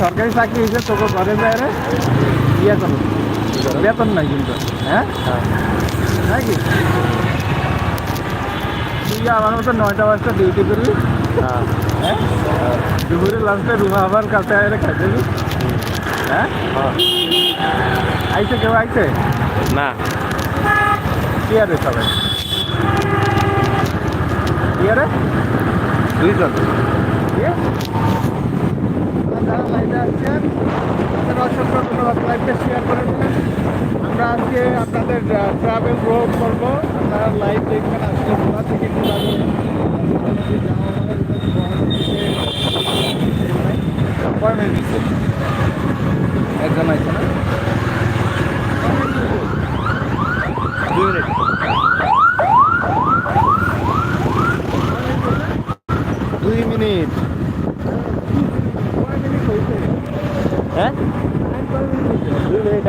সরকারি চাকরি এসে তোকে ঘরে যায় রে ইয়ে করো বেতন নাই কিন্তু হ্যাঁ? নাকি তুই আমার মতো নয়টা বাজটা ডিউটি করবি হ্যাঁ? দুপুরে লাস্টে রুমা আবার কাছে আয় খাই দেবি হ্যাঁ? আইছে কেউ আইছে? nah, কি আরে সবাই? কি আরে দুইজন। লাইভে আসছেন তাদের অসংখ্য ধন্যবাদ লাইভটা শেয়ার করে দিলেন আমরা আজকে আপনাদের ট্রাভেল রোড করব আপনারা লাইভ দেখবেন আজকে গোয়া থেকে কীভাবে একজন আছে না? দুই মিনিট কয় মিনিট হয়েছে হ্যাঁ কয় মিনিট হয়েছে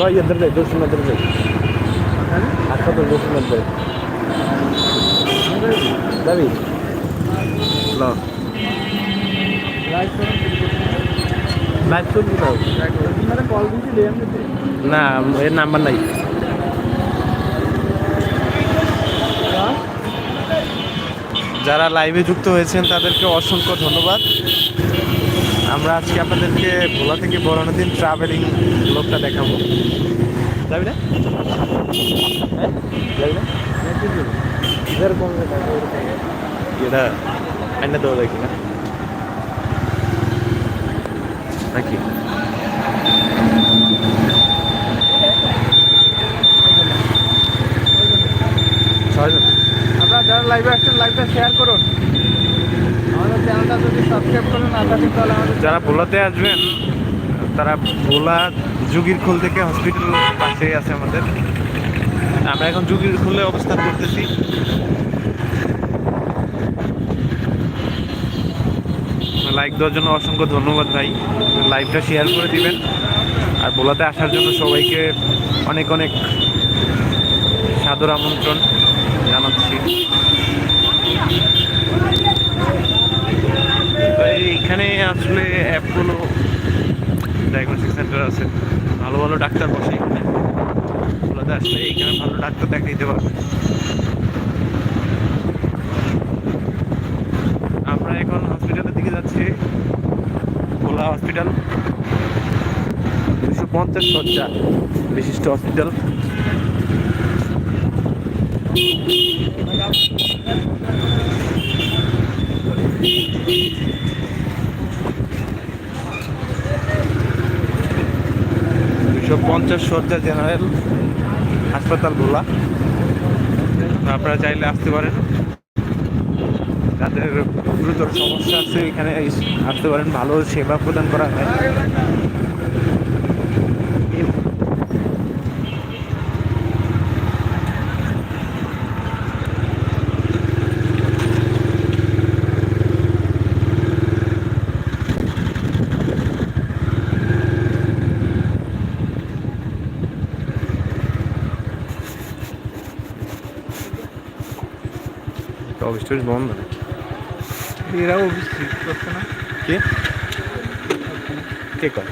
ನೋ ಎದುರು ದೋಷನ ಎದುರು ಅಕ್ಕದ ದೋಷನ ಎದುರು ರವಿ ಹಲೋ না। এর নাম্বার নাই। যারা লাইভে যুক্ত হয়েছেন, তাদেরকে অসংখ্য ধন্যবাদ। আমরা আজকে আপনাদেরকে ভোলা থেকে বড়দিন ট্রাভেলিং লোকটা দেখাবো। যাবি না? হ্যাঁ? যাবি না? এরকম এটা আইনা দেওয়া নাকি? ছয়জন আপনারা যারা লাইভে আসছেন লাইভটা শেয়ার করুন। যারা ভোলাতে আসবেন, তারা ভোলা যুগির খোল থেকে হসপিটাল পাশে আছে আমাদের। আমরা এখন যুগির খোলে অবস্থান করতেছি। লাইক দেওয়ার জন্য অসংখ্য ধন্যবাদ ভাই। লাইভটা শেয়ার করে দিবেন। আর ভোলাতে আসার জন্য সবাইকে অনেক অনেক সাদর আমন্ত্রণ জানাচ্ছি তো এইখানে আসলে অ্যাপগুলো ডায়াগনস্টিক সেন্টার আছে। ভালো ভালো ডাক্তার বসে। এখানে আসলে এইখানে ভালো ডাক্তার দেখাইতে পারবে। আমরা এখন হসপিটালের দিকে যাচ্ছি। ভোলা হসপিটাল দুশো পঞ্চাশ শয্যা বিশিষ্ট হসপিটাল দুশো পঞ্চাশ শয্যা জেনারেল হাসপাতাল ভোলা আপনারা চাইলে আসতে পারেন। তাদের গুরুতর সমস্যা আছে, এখানে আসতে পারেন। ভালো সেবা প্রদান করা হয়। টফিস বন্ধ না এরাও অফিস ঠিক করছে না? কে? কে কয়?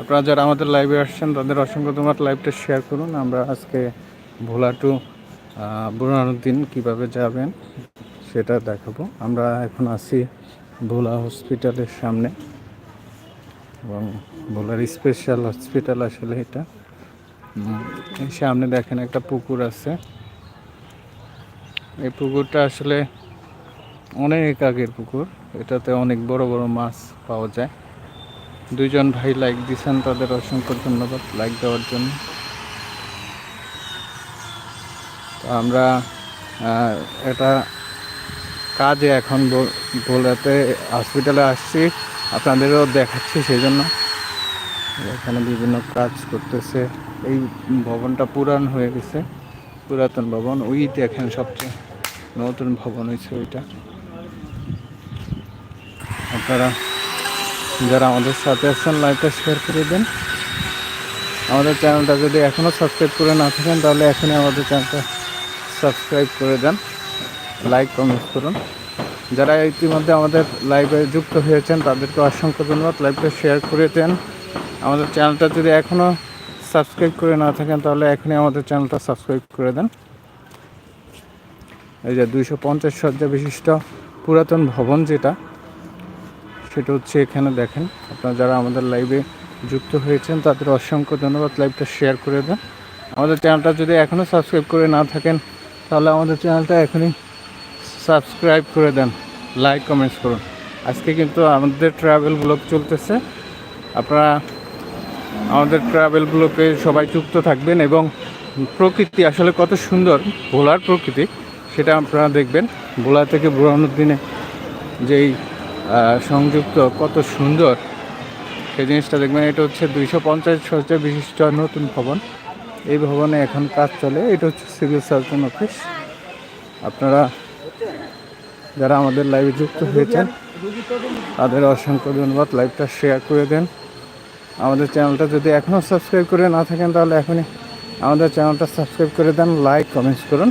আপনারা যারা আমাদের লাইভে আসছেন তাদের অসংখ্য তোমার লাইভটা শেয়ার করুন। আমরা আজকে ভোলা টু বুরহানুদ্দিন কীভাবে যাবেন সেটা দেখাবো। আমরা এখন আছি ভোলা হসপিটালের সামনে। এবং ভোলার স্পেশাল হসপিটাল আসলে এটা। সামনে দেখেন একটা পুকুর আছে। এই পুকুরটা আসলে অনেক আগের পুকুর। এটাতে অনেক বড় বড় মাছ পাওয়া যায়। দুইজন ভাই লাইক দিছেন, তাদের অসংখ্য ধন্যবাদ লাইক দেওয়ার জন্য। আমরা এটা কাজে এখন বলাতে হসপিটালে আসছি। আপনাদেরও দেখাচ্ছি সেই জন্য এখানে বিভিন্ন কাজ করতেছে। এই ভবনটা পুরান হয়ে গেছে, পুরাতন ভবন। ওই দেখেন সবচেয়ে নতুন ভবন হয়েছে ওইটা। আপনারা যারা আমাদের সাথে আছেন লাইভটা শেয়ার করে দেন। আমাদের চ্যানেলটা যদি এখনও সাবস্ক্রাইব করে না থাকেন, তাহলে এখনই আমাদের চ্যানেলটা সাবস্ক্রাইব করে দেন। লাইক কমেন্ট করুন। যারা ইতিমধ্যে আমাদের লাইভে যুক্ত হয়েছেন, তাদেরকে অসংখ্য ধন্যবাদ। লাইভটা শেয়ার করে দেন। আমাদের চ্যানেলটা যদি এখনও সাবস্ক্রাইব করে না থাকেন, তাহলে এখনই আমাদের চ্যানেলটা সাবস্ক্রাইব করে দেন। এই যে দুইশো পঞ্চাশ শয্যা বিশিষ্ট পুরাতন ভবন যেটা, সেটা হচ্ছে এখানে দেখেন। আপনারা যারা আমাদের লাইভে যুক্ত হয়েছেন, তাদের অসংখ্য ধন্যবাদ লাইভটা শেয়ার করে দেন। আমাদের চ্যানেলটা যদি এখনও সাবস্ক্রাইব করে না থাকেন, তাহলে আমাদের চ্যানেলটা এখনই সাবস্ক্রাইব করে দেন। লাইক কমেন্টস করুন। আজকে কিন্তু আমাদের ট্রাভেল ব্লগ চলতেছে। আপনারা আমাদের ট্রাভেল ব্লগে সবাই যুক্ত থাকবেন এবং প্রকৃতি আসলে কত সুন্দর, ভোলার প্রকৃতি। সেটা আপনারা দেখবেন। ভোলা থেকে বুরহানুদ্দিনে যেই সংযুক্ত কত সুন্দর সেই জিনিসটা দেখবেন। এটা হচ্ছে দুইশো পঞ্চাশ শয্যা বিশিষ্ট নতুন ভবন। এই ভবনে এখন কাজ চলে। এটা হচ্ছে সিভিল সার্জন অফিস। আপনারা যারা আমাদের লাইভে যুক্ত হয়েছেন, তাদের অসংখ্য ধন্যবাদ। লাইভটা শেয়ার করে দেন। আমাদের চ্যানেলটা যদি এখনও সাবস্ক্রাইব করে না থাকেন, তাহলে এখনই আমাদের চ্যানেলটা সাবস্ক্রাইব করে দেন, লাইক, কমেন্টস করুন।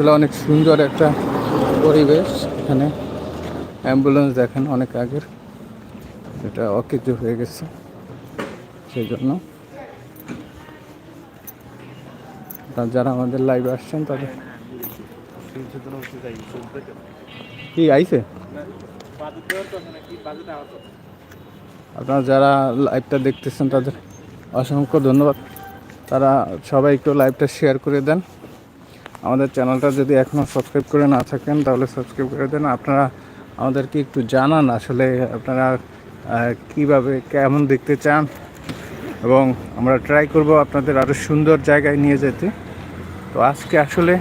আসলে অনেক সুন্দর একটা পরিবেশ এখানে। অ্যাম্বুলেন্স দেখেন অনেক আগের। এটা অকৃত হয়ে গেছে সেই জন্য যারা আমাদের লাইভে আসছেন তাদের কি, আইছে? আপনারা যারা লাইভটা দেখতেছেন তাদের অসংখ্য ধন্যবাদ। তারা সবাই একটু লাইভটা শেয়ার করে দেন। আমাদের চ্যানেলটা যদি এখনও সাবস্ক্রাইব করে না থাকেন, তাহলে সাবস্ক্রাইব করে দেন। আপনারা আমাদেরকে একটু জানান আসলে আপনারা কীভাবে, কেমন দেখতে চান। এবং আমরা ট্রাই করব আপনাদের আরও সুন্দর জায়গায় নিয়ে যেতে। তো আজকে আসলে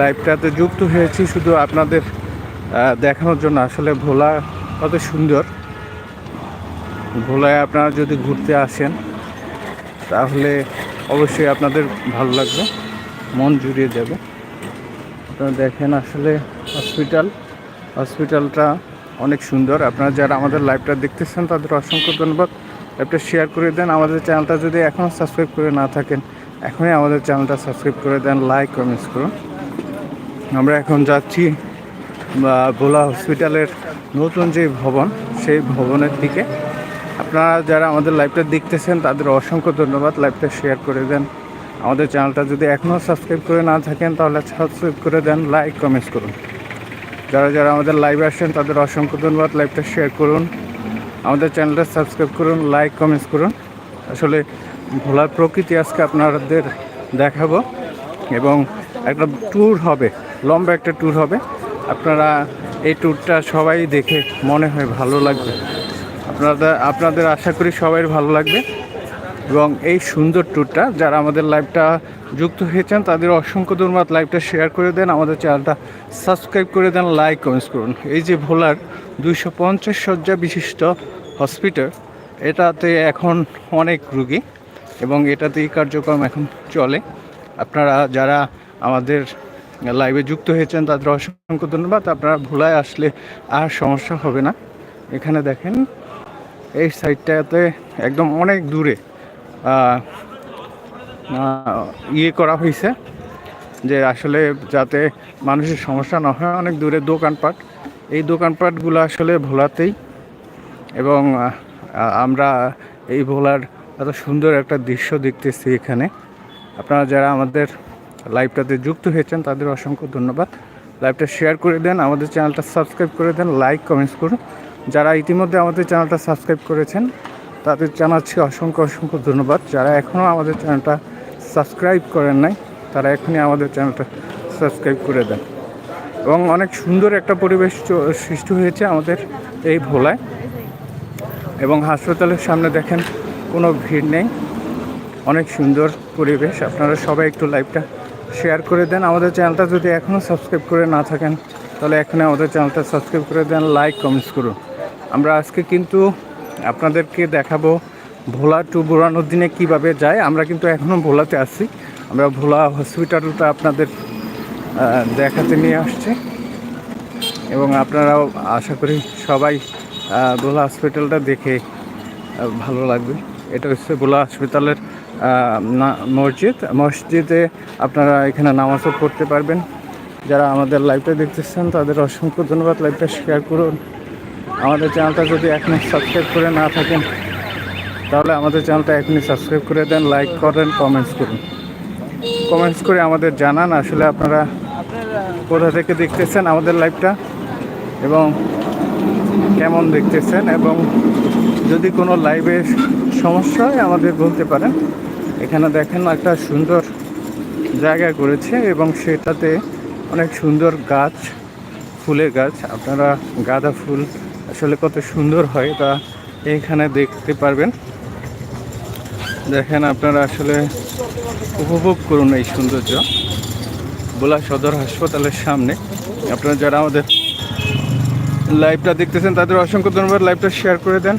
লাইভটাতে যুক্ত হয়েছি শুধু আপনাদের দেখানোর জন্য। আসলে ভোলা কত সুন্দর। ভোলায় আপনারা যদি ঘুরতে আসেন, তাহলে অবশ্যই আপনাদের ভালো লাগবে। মন জুড়িয়ে যাবে আপনারা দেখেন আসলে হসপিটাল হসপিটালটা অনেক সুন্দর। আপনারা যারা আমাদের লাইভটা দেখতেছেন, তাদের অসংখ্য ধন্যবাদ। লাইভটা শেয়ার করে দেন। আমাদের চ্যানেলটা যদি এখনও সাবস্ক্রাইব করে না থাকেন, এখনই আমাদের চ্যানেলটা সাবস্ক্রাইব করে দেন লাইক কমেন্টস করুন। আমরা এখন যাচ্ছি ভোলা হসপিটালের নতুন যে ভবন, সেই ভবনের দিকে। আপনারা যারা আমাদের লাইভটা দেখতেছেন, তাদের অসংখ্য ধন্যবাদ। লাইভটা শেয়ার করে দেন। আমাদের চ্যানেলটা যদি এখনও সাবস্ক্রাইব করে না থাকেন, তাহলে সাবস্ক্রাইব করে দেন, লাইক, কমেন্টস করুন। যারা যারা আমাদের লাইভে আসেন, তাদের অসংখ্য ধন্যবাদ লাইভটা শেয়ার করুন। আমাদের চ্যানেলটা সাবস্ক্রাইব করুন, লাইক, কমেন্টস করুন। আসলে ভোলার প্রকৃতি আজকে আপনাদের দেখাবো এবং একটা ট্যুর হবে, লম্বা একটা ট্যুর হবে। আপনারা এই ট্যুরটা সবাই দেখে মনে হয় ভালো লাগবে। আপনাদের আপনাদের আশা করি সবাই ভালো লাগবে। এবং এই সুন্দর ট্যুরটা যারা আমাদের লাইভটা যুক্ত হয়েছেন, তাদের অসংখ্য ধন্যবাদ লাইভটা শেয়ার করে দেন, আমাদের চ্যানেলটা সাবস্ক্রাইব করে দেন লাইক কমেন্টস করুন। এই যে ভোলার দুইশো পঞ্চাশ শয্যা বিশিষ্ট হসপিটাল এটাতে এখন অনেক রুগী এবং এটাতেই কার্যক্রম এখন চলে। আপনারা যারা আমাদের লাইভে যুক্ত হয়েছেন, তাদের অসংখ্য ধন্যবাদ। আপনারা ভোলায় আসলে আর সমস্যা হবে না। এখানে দেখেন, এই সাইডটাতে একদম অনেক দূরে ইয়ে করা হয়েছে যে আসলে যাতে মানুষের সমস্যা না হয়, অনেক দূরে দোকানপাট। এই দোকানপাটগুলো আসলে ভোলাতেই এবং আমরা এই ভোলার এত সুন্দর একটা দৃশ্য দেখতেছি এখানে। আপনারা যারা আমাদের লাইভটাতে যুক্ত হয়েছেন, তাদের অসংখ্য ধন্যবাদ। লাইভটা শেয়ার করে দেন, আমাদের চ্যানেলটা সাবস্ক্রাইব করে দেন, লাইক, কমেন্টস করুন। যারা ইতিমধ্যে আমাদের চ্যানেলটা সাবস্ক্রাইব করেছেন তাদের জানাচ্ছি অসংখ্য অসংখ্য ধন্যবাদ। যারা এখনও আমাদের চ্যানেলটা সাবস্ক্রাইব করেন নাই, তারা এখনই আমাদের চ্যানেলটা সাবস্ক্রাইব করে দেন। এবং অনেক সুন্দর একটা পরিবেশ সৃষ্টি হয়েছে আমাদের এই ভোলায়। এবং হাসপাতালের সামনে দেখেন, কোনো ভিড় নেই। অনেক সুন্দর পরিবেশ। আপনারা সবাই একটু লাইভটা শেয়ার করে দেন। আমাদের চ্যানেলটা যদি এখনও সাবস্ক্রাইব করে না থাকেন, তাহলে এখনই আমাদের চ্যানেলটা সাবস্ক্রাইব করে দেন, লাইক, কমেন্টস করুন। আমরা আজকে কিন্তু আপনাদেরকে দেখাবো ভোলা টু বুড়ানোর দিনে কীভাবে যায়। আমরা কিন্তু এখনও ভোলাতে আছি। আমরা ভোলা হসপিটালটা আপনাদের দেখাতে নিয়ে আসছি। এবং আপনারাও আশা করি সবাই ভোলা হসপিটালটা দেখে ভালো লাগবে। এটা হচ্ছে ভোলা হসপিটালের মসজিদ। মসজিদে আপনারা এখানে নামাজও পড়তে পারবেন। যারা আমাদের লাইভটা দেখতেছেন, তাদের অসংখ্য ধন্যবাদ। লাইভটা শেয়ার করুন। আমাদের চ্যানেলটা যদি এখনই সাবস্ক্রাইব করে না থাকেন, তাহলে আমাদের চ্যানেলটা এখনই সাবস্ক্রাইব করে দেন লাইক করেন কমেন্টস করুন। কমেন্টস করে আমাদের জানান আসলে আপনারা কোথা থেকে দেখতেছেন আমাদের লাইভটা এবং কেমন দেখতেছেন এবং যদি কোনো লাইভে সমস্যা হয় আমাদের বলতে পারেন। এখানে দেখেন একটা সুন্দর জায়গা করেছে এবং সেটাতে অনেক সুন্দর গাছ, ফুলের গাছ। আপনারা গাঁদা ফুল আসলে কত সুন্দর হয় তা এইখানে দেখতে পারবেন। দেখেন আপনারা আসলে উপভোগ করুন এই সৌন্দর্য। বোলা সদর হাসপাতালের সামনে। আপনারা যারা আমাদের লাইভটা দেখতেছেন, তাদের অসংখ্য ধন্যবাদ। লাইভটা শেয়ার করে দেন।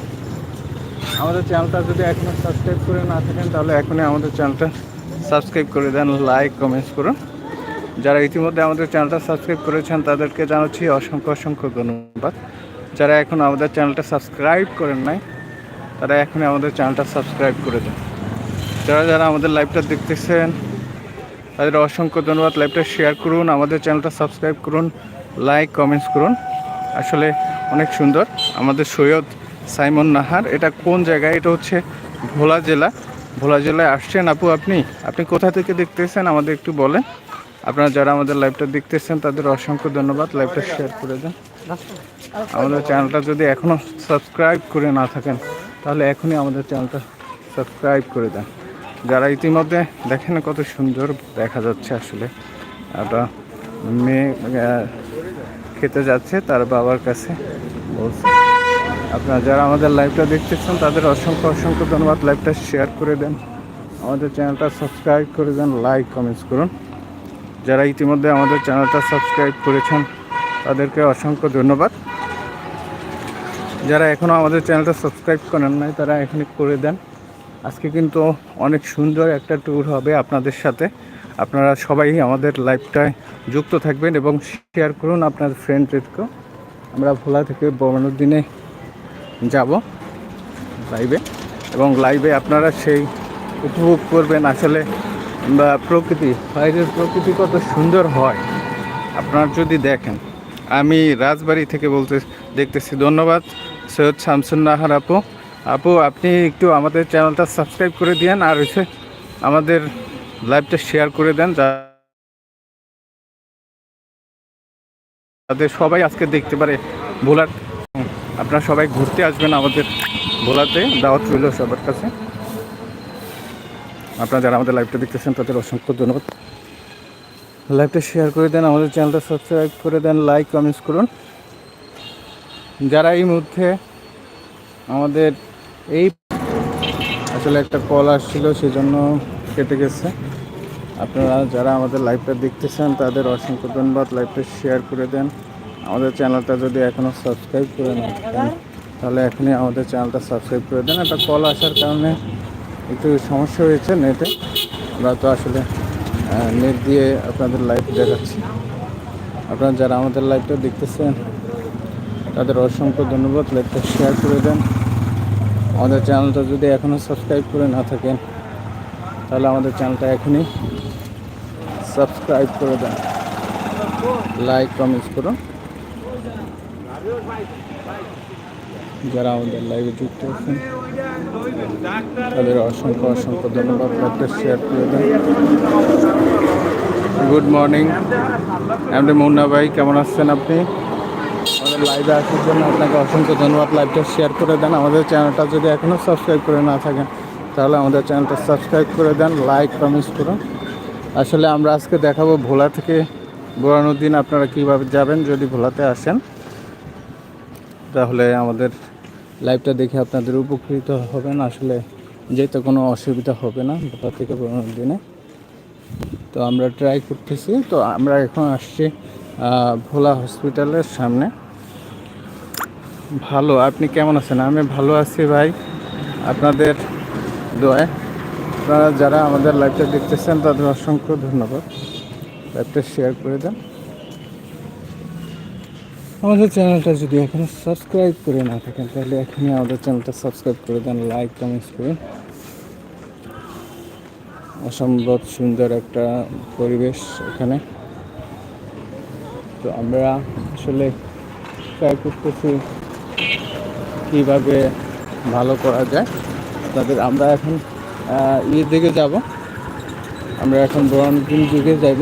আমাদের চ্যানেলটা যদি এখনও সাবস্ক্রাইব করে না থাকেন, তাহলে এখনই আমাদের চ্যানেলটা সাবস্ক্রাইব করে দেন লাইক কমেন্টস করুন। যারা ইতিমধ্যে আমাদের চ্যানেলটা সাবস্ক্রাইব করেছেন, তাদেরকে জানাচ্ছি অসংখ্য অসংখ্য ধন্যবাদ। যারা এখন আমাদের চ্যানেলটা সাবস্ক্রাইব করেন নাই, তারা এখনই আমাদের চ্যানেলটা সাবস্ক্রাইব করে দেন। যারা যারা আমাদের লাইভটা দেখতেছেন, তাদের অসংখ্য ধন্যবাদ। লাইভটা শেয়ার করুন, আমাদের চ্যানেলটা সাবস্ক্রাইব করুন, লাইক, কমেন্টস করুন। আসলে অনেক সুন্দর। আমাদের সৈয়দ সাইমন নাহার, এটা কোন জায়গায়? এটা হচ্ছে ভোলা জেলা। ভোলা জেলায় আসছেন আপু, আপনি? আপনি কোথা থেকে দেখতেছেন? আমাদের একটু বলেন। আপনারা যারা আমাদের লাইভটা দেখতেছেন, তাদের অসংখ্য ধন্যবাদ। লাইভটা শেয়ার করে দেন। আমাদের চ্যানেলটা যদি এখনও সাবস্ক্রাইব করে না থাকেন, তাহলে এখনই আমাদের চ্যানেলটা সাবস্ক্রাইব করে দেন। যারা ইতিমধ্যে দেখেন কত সুন্দর দেখা যাচ্ছে আসলে। একটা মেয়ে খেতে যাচ্ছে, তার বাবার কাছে বলছে। আপনারা যারা আমাদের লাইভটা দেখতেছেন, তাদের অসংখ্য অসংখ্য ধন্যবাদ। লাইভটা শেয়ার করে দেন। আমাদের চ্যানেলটা সাবস্ক্রাইব করে দেন লাইক কমেন্টস করুন। যারা ইতিমধ্যে আমাদের চ্যানেলটা সাবস্ক্রাইব করেছেন তাদেরকে অসংখ্য ধন্যবাদ। যারা এখনও আমাদের চ্যানেলটা সাবস্ক্রাইব করেন নাই, তারা এখনই করে দেন। আজকে কিন্তু অনেক সুন্দর একটা ট্যুর হবে আপনাদের সাথে। আপনারা সবাই আমাদের লাইভটায় যুক্ত থাকবেন এবং শেয়ার করুন আপনার ফ্রেন্ডদেরকেও আমরা ভোলা থেকে বড়ানোর দিনে যাব লাইভে এবং লাইভে আপনারা সেই উপভোগ করবেন। আসলে বা প্রকৃতি, বাইরের প্রকৃতি কত সুন্দর হয়। আপনারা যদি দেখেন আমি রাজবাড়ি থেকে বলতে দেখতেছি। ধন্যবাদ, সৈয়দ শামসুন নাহার আপু। আপু, আপনি একটু আমাদের চ্যানেলটা সাবস্ক্রাইব করে দিন আর হচ্ছে আমাদের লাইভটা শেয়ার করে দেন যা- যাতে সবাই আজকে দেখতে পারে ভোলার। আপনারা সবাই ঘুরতে আসবেন আমাদের ভোলাতে, দাওয়াত রইল সবার কাছে। আপনারা যারা আমাদের লাইভটা দেখতেছেন, তাদের অসংখ্য ধন্যবাদ। লাইভটা শেয়ার করে দেন, আমাদের চ্যানেলটা সাবস্ক্রাইব করে দেন লাইক কমেন্টস করুন। যারা এই মধ্যে আমাদের এই আসলে একটা কল আসছিল সেই জন্য কেটে গেছে। আপনারা যারা আমাদের লাইভটা দেখতেছেন, তাদের অসংখ্য ধন্যবাদ। লাইভটা শেয়ার করে দেন। আমাদের চ্যানেলটা যদি এখনও সাবস্ক্রাইব করে না তাহলে এখনই আমাদের চ্যানেলটা সাবস্ক্রাইব করে দেন। একটা কল আসার কারণে একটু সমস্যা হয়েছে নেটে আমরা তো আসলে নেট দিয়ে আপনাদের লাইভ দেখাচ্ছি। আপনারা যারা আমাদের লাইভটা দেখতেছেন, তাদের অসংখ্য ধন্যবাদ। লাইভটা শেয়ার করে দেন। আমাদের চ্যানেলটা যদি এখনও সাবস্ক্রাইব করে না থাকেন, তাহলে আমাদের চ্যানেলটা এখনই সাবস্ক্রাইব করে দেন। লাইক কমেন্টস করুন। যারা আমাদের লাইভে যুক্ত আছেন তাদের অসংখ্য অসংখ্য ধন্যবাদ। লাইভটা শেয়ার করে দেন। গুড মর্নিং এমনি মুন্না ভাই, কেমন আছেন আপনি? আমাদের লাইভে আসার জন্য আপনাকে অসংখ্য ধন্যবাদ। লাইভটা শেয়ার করে দেন। আমাদের চ্যানেলটা যদি এখনও সাবস্ক্রাইব করে না থাকেন, তাহলে আমাদের চ্যানেলটা সাবস্ক্রাইব করে দেন লাইক কমেন্টস করুন। আসলে আমরা আজকে দেখাবো ভোলা থেকে বোরানুদ্দিন। আপনারা কীভাবে যাবেন যদি ভোলাতে আসেন, তাহলে আমাদের লাইভটা দেখে আপনাদের উপকৃত হবেন। আসলে যেতে কোনো অসুবিধা হবে না ভোলা থেকে বোরানুদ্দিনে তো আমরা ট্রাই করতেছি। তো আমরা এখন আসছি ভোলা হসপিটালের সামনে। ভালো, আপনি কেমন আছেন? আমি ভালো আছি ভাই। আপনাদের দোয়ায়। আপনারা যারা আমাদের লাইভটা দেখতেছেন, তাদের অসংখ্য ধন্যবাদ। লাইভটা শেয়ার করে দেন। আমাদের চ্যানেলটা যদি এখনও সাবস্ক্রাইব করে না থাকেন, তাহলে এখনই আমাদের চ্যানেলটা সাবস্ক্রাইব করে দেন, লাইক, কমেন্টস করুন। অসম্ভব সুন্দর একটা পরিবেশ এখানে। তো আমরা আসলে ট্রাই করতেছি কীভাবে ভালো করা যায়। তাদের আমরা এখন ইয়ের দিকে যাব। আমরা এখন বরণদিন দিকে যাব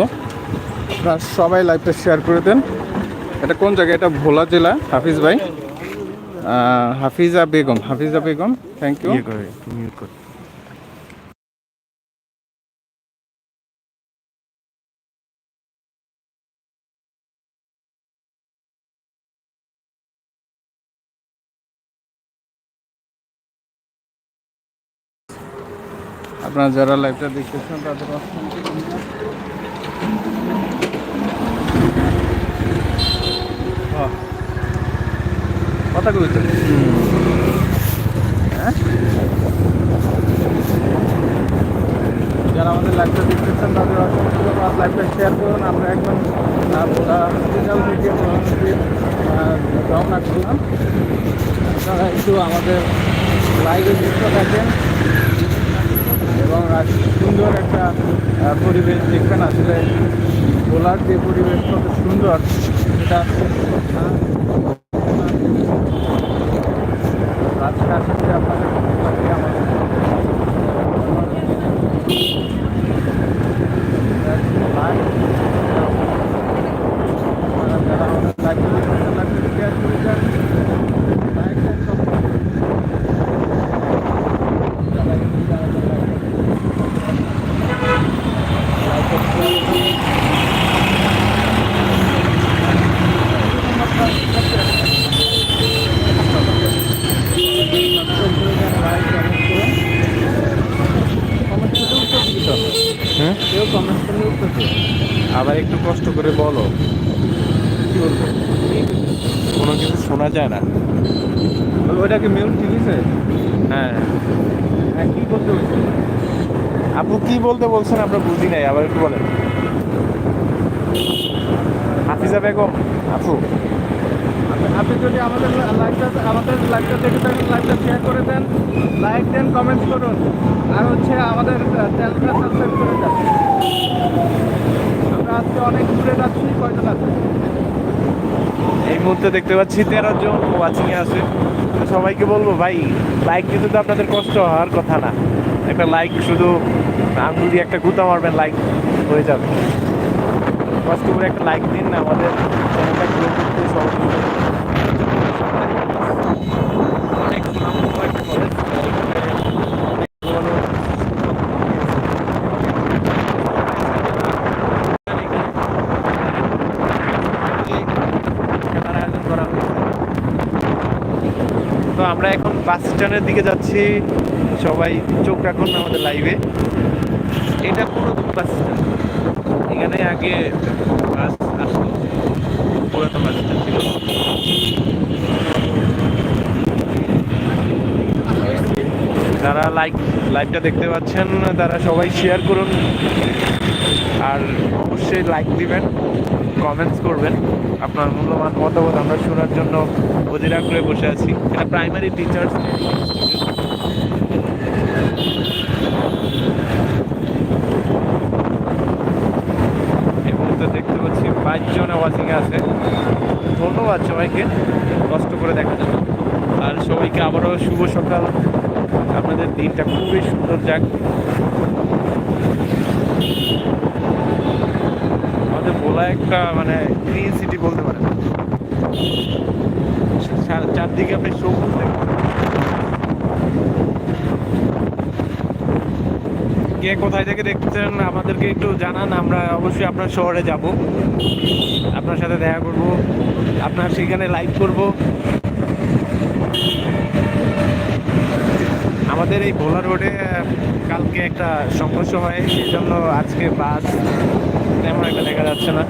আপনারা সবাই লাইভটা শেয়ার করে দেন। এটা কোন জায়গা? এটা ভোলা জেলা হাফিজ ভাই। হাফিজা বেগম হাফিজা বেগম থ্যাংক ইউ ইয়ে করে আপনারা যারা লাইভটা দেখতেছেন তাদের অসংখ্য কথা কইতে। হ্যাঁ? যারা আমাদের লাইভটা দেখতেছেন তাদের ধন্যবাদ। লাইভটা শেয়ার করুন। আমরা একদম মোটামুটি, আহ, রওনা করলাম। আপনারা একটু আমাদের লাইভে যুক্ত থাকেন এবং সুন্দর একটা পরিবেশ দেখবেন। আসলে ভোলার যে পরিবেশ কত সুন্দর সেটা আজকে আশা করি আপনাদের ভালো লাগবে আমাদের যারা আমাদের লাইভ শেয়ার করে দেন লাইক দেন হ্যাঁ কেউ কমেন্ট করলে উত্তর দিও। আবার একটু কষ্ট করে বলো কি বলব কোনো কিছু শোনা যায় না ওই- ওইটা কি মিউট ঠিক আছে হ্যাঁ হ্যাঁ কি করতে হচ্ছে আপু কি বলতে বলছেন আমরা বুঝি নাই আবার একটু বলেন। হাফিজা বেগম আপু। আপনি- যদি আমাদের লাইভটা আমাদের লাইভটা দেখে থাকেন লাইভটা শেয়ার করে দেন লাইক দেন কমেন্ট করুন। আর হচ্ছে আমাদের চ্যানেলটা সাবস্ক্রাইব করে দেন। আমরা আজকে অনেক দূরে যাচ্ছি কয়জন আছে? এই মুহূর্তে দেখতে পাচ্ছি তেরো জন ওয়াচিং এ আছে সবাইকে বলব ভাই লাইক দিতে তো আপনাদের কষ্ট হওয়ার কথা না। একটা লাইক শুধু আঙুল দিয়ে একটা গুতা মারবেন লাইক হয়ে যাবে। কষ্ট করে একটা লাইক দিন না, আমাদের চ্যানেলটা গ্রো করতে সহযোগিতা তো আমরা এখন বাস স্ট্যান্ডের দিকে যাচ্ছি। সবাই চোখ রাখুন আমাদের লাইভে এটা পুরাতন বাস স্ট্যান্ড এখানে আগে বাস আসতো, পুরাতন বাস স্ট্যান্ড ছিল। যারা লাইক লাইভটা দেখতে পাচ্ছেন, তারা সবাই শেয়ার করুন। আর অবশ্যই লাইক দিবেন কমেন্টস করবেন। আপনার মূল্যবান মতামত আমরা শোনার জন্য অধীর আগ্রহে বসে আছি। এটা প্রাইমারি টিচার্স ওয়াচিংয়ে আছে সবাইকে কষ্ট করে দেখার জন্য আর সবাইকে আবারও শুভ সকাল। আপনাদের দিনটা খুবই সুন্দর যাক। আমাদের বলা একটা মানে গ্রিন সিটি বলতে পারেন। চারদিকে আপনি সবুজ দেখবেন কে কোথায় থেকে দেখছেন আমাদেরকে একটু জানান, আমরা অবশ্যই আপনার শহরে যাব। আপনার সাথে দেখা করব, আপনার সেখানে লাইভ করব। আমাদের এই ভোলা রোডে কালকে একটা সংঘর্ষ হয়, সেই জন্য আজকে বাস তেমন একটা দেখা যাচ্ছে না।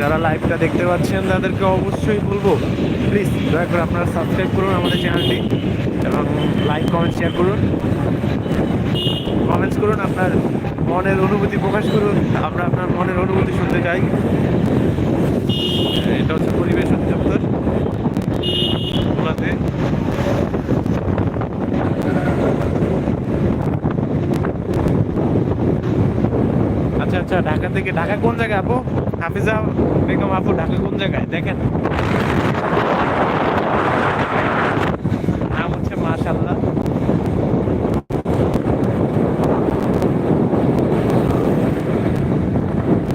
যারা লাইভটা দেখতে পাচ্ছেন, তাদেরকে অবশ্যই বলব প্লিজ দয়া করে আপনারা সাবস্ক্রাইব করুন আমাদের চ্যানেলটি এবং লাইক কমেন্ট শেয়ার করুন। কমেন্টস করুন, আপনার মনের অনুভূতি প্রকাশ করুন। আমরা আপনার মনের অনুভূতি শুনতে চাই। এটা হচ্ছে পরিবেশ অধিদপ্তর। আচ্ছা আচ্ছা ঢাকা থেকে, ঢাকা কোন জায়গায় আপু? হাফিজা বেগম আপু, ঢাকা কোন জায়গায়? দেখেন। মাশাল্লাহ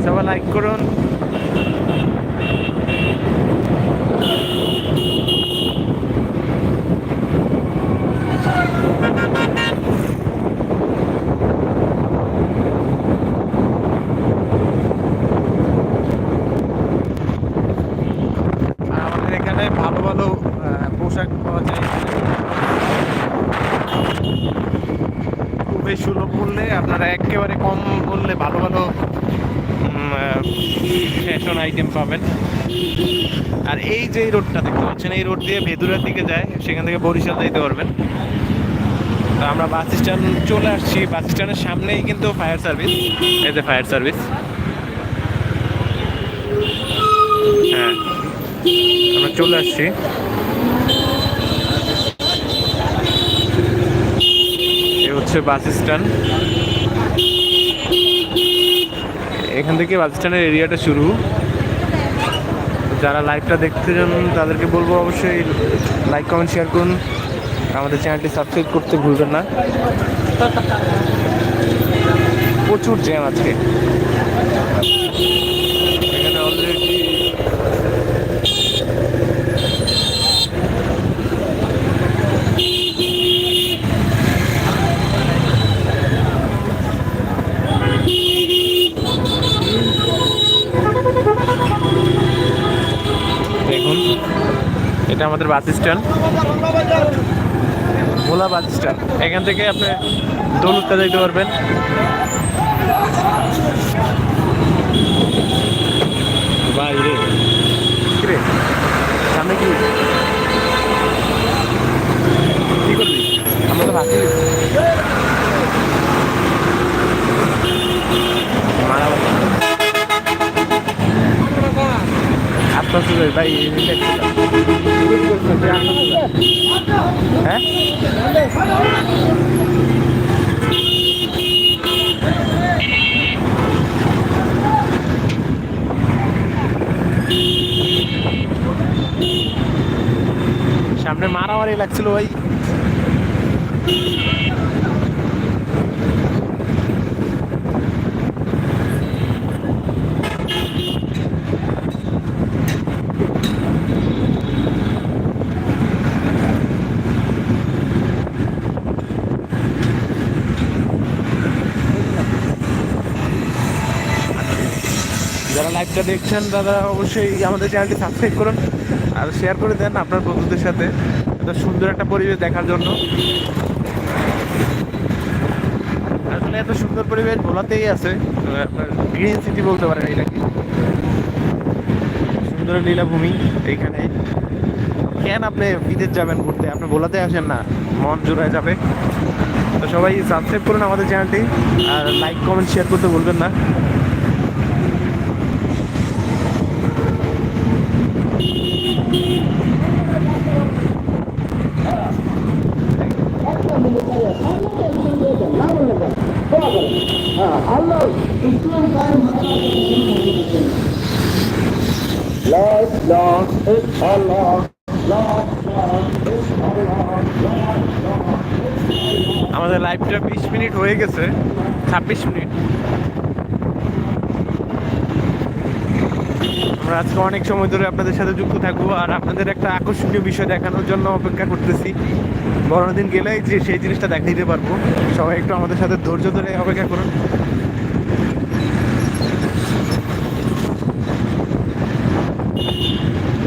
সবাই লাইক করুন আর আমাদের এখানে ভালো ভালো আহ, পোশাক পাওয়া যায় খুবই সুলভ মূল্যে আপনারা একেবারে কম মূল্যে ভালো ভালো ফ্যাশন আইটেম পাবেন। আর এই যে রোডটা দেখতে পাচ্ছেন, এই রোড দিয়ে ভেদুরার দিকে যায়, সেখান থেকে বরিশাল যাইতে পারবেন। তো আমরা বাস স্ট্যান্ড চলে আসছি। বাস স্ট্যান্ডের সামনেই কিন্তু ফায়ার সার্ভিস। এই যে ফায়ার সার্ভিস। হ্যাঁ আমরা চলে আসছি। এ হচ্ছে বাস স্ট্যান্ড। এখান থেকে বাস স্ট্যান্ডের এরিয়াটা শুরু। যারা লাইভটা দেখতে চান, তাদেরকে বলব অবশ্যই লাইক কমেন্ট শেয়ার করুন। আমাদের চ্যানেলটি সাবস্ক্রাইব করতে ভুলবেন না। প্রচুর জ্যাম আজকে। এটা আমাদের বাস স্ট্যান্ড। ভোলা বাস স্ট্যান্ড। এখান থেকে আপনি দোল দৌলতটা যাইতে পারবেন। বাইরে সামনে কি? কি করবি? আমরা তো ভাবছি মারামারি যাই ভাই হ্যাঁ? সামনে মারামারি লাগছিল ভাই। যারা দেখছেন তারা অবশ্যই আমাদের চ্যানেলটি সাবস্ক্রাইব করুন আর শেয়ার করে দেন আপনার বন্ধুদের সাথে। এত সুন্দর একটা পরিবেশ দেখার জন্য। আসলে এত সুন্দর পরিবেশ ভোলাতেই আছে আপনার গ্রিন সিটি বলতে পারেন এটাকে সুন্দর লীলাভূমি এইখানে। কেন আপনি বিদেশ যাবেন ঘুরতে? আপনি ভোলাতে আসেন না, মন জোড়ায় যাবে। তো সবাই সাবস্ক্রাইব করুন আমাদের চ্যানেলটি আর লাইক কমেন্ট শেয়ার করতে বলবেন না। আমাদের লাইভটা বিশ মিনিট হয়ে গেছে, ছাব্বিশ মিনিট। আমরা আজকে অনেক সময় ধরে আপনাদের সাথে যুক্ত থাকব আর আপনাদের একটা আকর্ষণীয় বিষয় দেখানোর জন্য অপেক্ষা করতেছি। বড়দিন গেলেই যে সেই জিনিসটা দেখাইতে পারব। সবাই একটু আমাদের সাথে ধৈর্য ধরে অপেক্ষা করুন।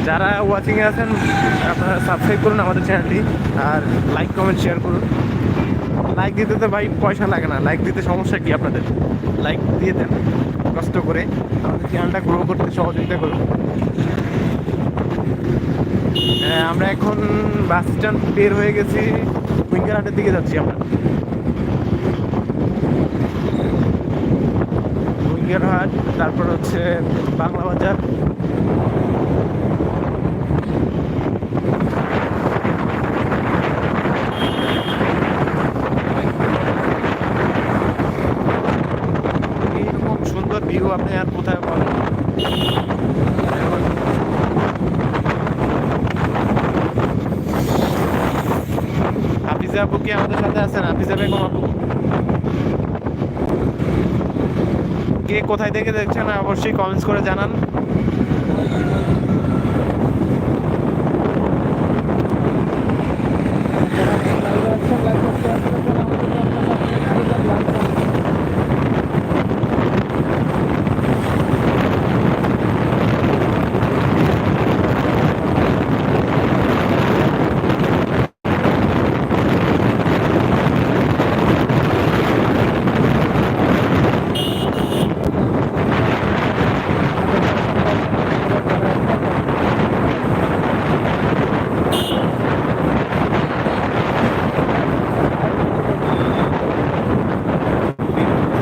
যারা ওয়াচিংয়ে আছেন, আপনারা সাবস্ক্রাইব করুন আমাদের চ্যানেলটি আর লাইক কমেন্ট শেয়ার করুন। লাইক দিতে তো ভাই পয়সা লাগে না। লাইক দিতে সমস্যা কি আপনাদের? লাইক দিয়ে দেন। কষ্ট করে আমাদের চ্যানেলটা গ্রো করতে সহযোগিতা করুন। আমরা এখন বাস স্ট্যান্ড বের হয়ে গেছি। কুইঙ্গারহাটের দিকে যাচ্ছি আমরা। কুইঙ্গারহাট তারপর হচ্ছে বাংলা বাজার। সুন্দর ভিউ আপনি আর কোথায় পাবেন হাফিজা আপু কি আমাদের সাথে আছেন হাফিজা বেগম আপু কে কোথায় থেকে দেখছেন অবশ্যই কমেন্টস করে জানান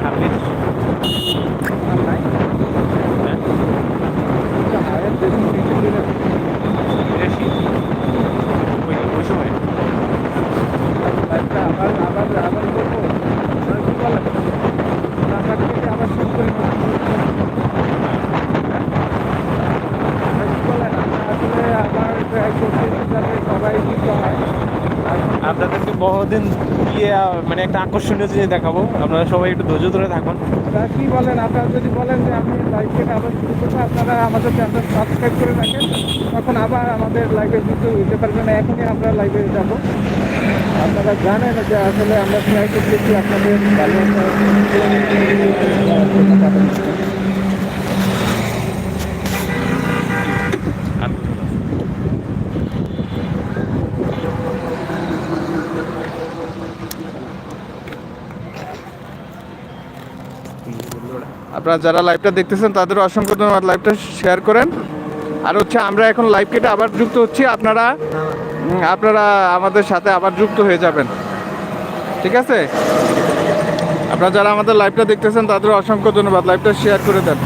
ছাব্বিশ বিরাশি ওই ওই সময় সবাই দিতে হয় আপনাদেরকে বহুদিন গিয়ে মানে একটা আকর্ষণীয় জিনিস দেখাবো। আপনারা সবাই একটু ধৈর্য ধরে থাকুন। কি বলেন? আপনারা যদি বলেন যে আমি লাইভটা আবার শুরু করব, আপনারা আমাদের চ্যানেল সাবস্ক্রাইব করে রাখেন। তখন আবার আমাদের লাইভে কিন্তু হতে পারবেন। এখনই আমরা লাইভে যাব। আপনারা জানেন যে আসলে আমরা ট্রাই করতেছি আপনাদের আপনারা যারা লাইভটা দেখতেছেন, তাদেরও অসংখ্য ধন্যবাদ লাইভটা শেয়ার করেন। আর হচ্ছে আমরা এখন লাইভ কেটে আবার যুক্ত হচ্ছি। আপনারা আপনারা আমাদের সাথে আবার যুক্ত হয়ে যাবেন। ঠিক আছে? আপনারা যারা আমাদের লাইভটা দেখতেছেন তাদের অসংখ্য ধন্যবাদ। লাইভটা শেয়ার করে দেন।